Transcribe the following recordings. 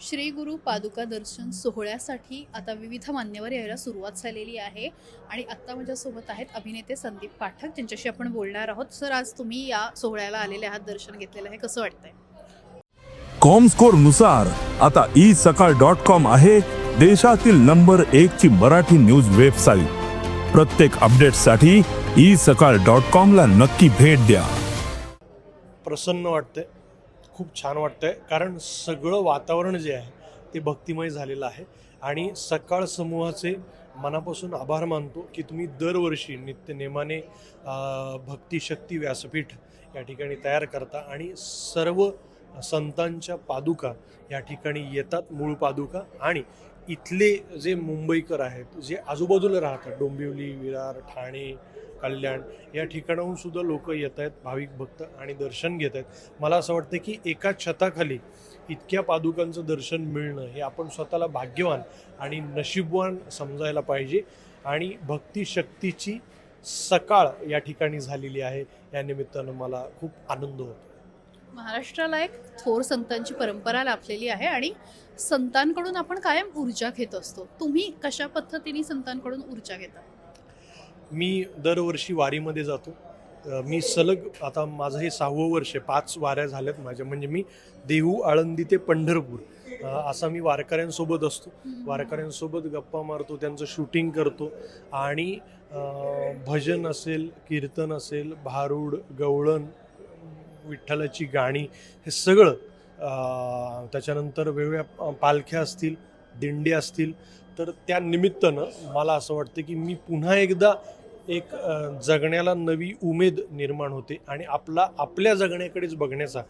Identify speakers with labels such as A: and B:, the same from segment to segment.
A: श्री गुरु पादुका दर्शन सोहळ्यासाठी आता विविध मान्यवर यायला सुरुवात झालेली आहे. आणि आत्ता माझ्यासोबत आहेत अभिनेते संदीप पाठक ज्यांच्याशी आपण बोलणार आहोत. सर आज तुम्ही या सोहळ्याला आलेले आहात दर्शन घेतलेलं आहे. कसं वाटतंय?
B: कॉमस्कोरनुसार आता ई सकाळ डॉट कॉम आहे देशातील नंबर एक ची मराठी न्यूज वेबसाईट प्रत्येक अपडेटसाठी ई सकाळ डॉट कॉम ला नक्की भेट द्या.
C: प्रसन्न वाटतंय. खूप छान वाटतंय. कारण सगळं वातावरण जे आहे ते भक्तिमय झालेलं आहे. आणि सकाळ समूहाचे मनापासून आभार मानतो की तुम्ही दरवर्षी नित्यनेमाने भक्तिशक्ती व्यासपीठ या ठिकाणी तयार करता आणि सर्व संतांच्या पादुका या ठिकाणी येतात मूळ पादुका. आणि इथले जे मुंबईकर आहेत जे आजूबाजूला राहतात डोंबिवली विरार ठाणे कल्याण या ठिकाणाहून सुद्धा लोक येत आहेत भाविक भक्त आणि दर्शन घेत आहेत. मला असं वाटतं की एका छताखाली इतक्या पादुकांचं दर्शन मिळणं हे आपण स्वतःला भाग्यवान आणि नशीबवान समजायला पाहिजे. आणि भक्तिशक्तीची सकाळ या ठिकाणी झालेली आहे या निमित्तानं मला खूप आनंद होतो
A: महाराष्ट्राला एक थोर संतांची परंपरा लाभलेली आहे आणि संतांकडून आपण कायम ऊर्जा घेत असतो. तुम्ही कशा पद्धतीने संतांकडून ऊर्जा घेता?
C: मी दरवर्षी वारीमध्ये जातो. मी सलग आता माझं हे सहावं वर्ष पाच वाऱ्या झाल्यात माझ्या. म्हणजे मी देहू आळंदी ते पंढरपूर असा मी वारकऱ्यांसोबत असतो. वारकऱ्यांसोबत गप्पा मारतो त्यांचं शूटिंग करतो. आणि भजन असेल कीर्तन असेल भारूड गवळण विठ्ठलाची गाणी हे सगळं त्याच्यानंतर वेगवेगळ्या पालख्या असतील दिंडी असतील तर त्या निमित्तानं मला असं वाटतं की मी पुन्हा एकदा एक जगण्याला नवी उमेद निर्माण होते आणि आपला आपल्या जगण्याकडेच बघण्याचा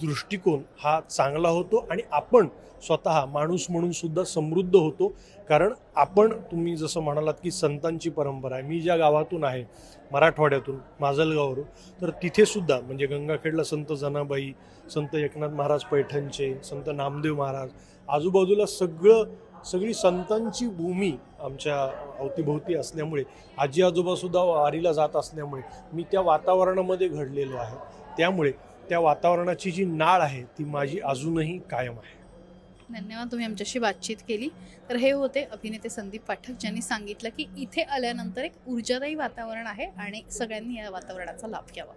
C: दृष्टिकोन हा चांगला होतो आणि आपण स्वतः माणूस म्हणून सुद्धा समृद्ध होतो. कारण आपण तुम्ही जसं म्हणालात की संतांची परंपरा आहे. मी ज्या गावातून आहे मराठवाड्यातून माजलगाववरून तर तिथे सुद्धा म्हणजे गंगाखेडला संत जनाबाई संत एकनाथ महाराज पैठणचे संत नामदेव महाराज आजूबाजूला सगळं सगळी संतांची भूमी आमच्या अवतीभोवती असल्यामुळे आजी आजोबासुद्धा वारीला जात असल्यामुळे मी त्या वातावरणामध्ये घडलेलो आहे. त्यामुळे त्या वातावरणाची जी नाळ आहे ती माझी अजूनही कायम आहे.
A: धन्यवाद तुम्ही आमच्याशी बातचीत केली. तर हे होते अभिनेते संदीप पाठक ज्यांनी सांगितलं की इथे आल्यानंतर एक ऊर्जादायी वातावरण आहे आणि सगळ्यांनी या वातावरणाचा लाभ घ्यावा.